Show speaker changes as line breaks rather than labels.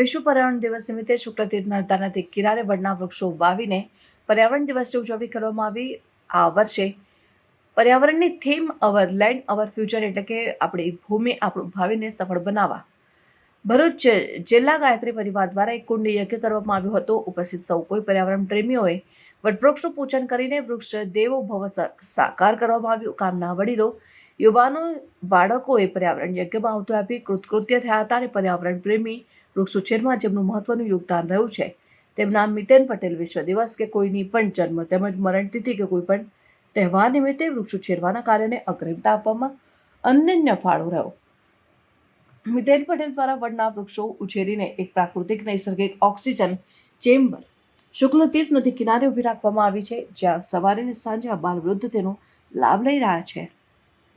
વિશ્વ પર્યાવરણ દિવસ નિમિત્તે શુક્લ તીર્થ નર્મદા નદી કિનારે વડના વૃક્ષો વાવીને પર્યાવરણ દિવસની ઉજવણી કરવામાં આવી. આ વર્ષે પર્યાવરણની theme our land our future એટલે કે આપણી ભૂમિ આપણું ભાવિને સફળ બનાવવા. ભરૂચ જિલ્લા ગાયત્રી પરિવાર દ્વારા એક કુંડ યજ્ઞ કરવામાં આવ્યો હતો. ઉપસ્થિત સૌ કોઈ પર્યાવરણ પ્રેમીઓએ વટવૃક્ષનું પૂજન કરીને વૃક્ષ દેવો ભવ સાકાર કરવામાં આવ્યું. ગામના વડીલો, યુવાનો, બાળકોએ પર્યાવરણ યજ્ઞમાં આવતો આપી કૃતકૃત્ય થયા હતા અને પર્યાવરણ પ્રેમી વૃક્ષ ઉછેરમાં જેમનું મહત્વનું યોગદાન રહ્યું છે. તેમના મિતેન પટેલ વિશ્વ દિવસ કે કોઈની પણ જન્મ તેમજ મરણ તિથિ કે કોઈ પણ તહેવાર નિમિત્તે વૃક્ષ ઉછેરવાના કાર્યને અગ્રિમતા આપવામાં અનન્ય ફાળો રહ્યો. મિતેન પટેલ દ્વારા વડના વૃક્ષો ઉછેરીને એક પ્રાકૃતિક, નૈસર્ગિક ઓક્સિજન ચેમ્બર શુક્લ તીર્થ નદી કિનારે ઊભી રાખવામાં આવી છે, જ્યાં સવારે અને સાંજે આ બાલ વૃદ્ધ તેનો લાભ લઈ રહ્યા છે.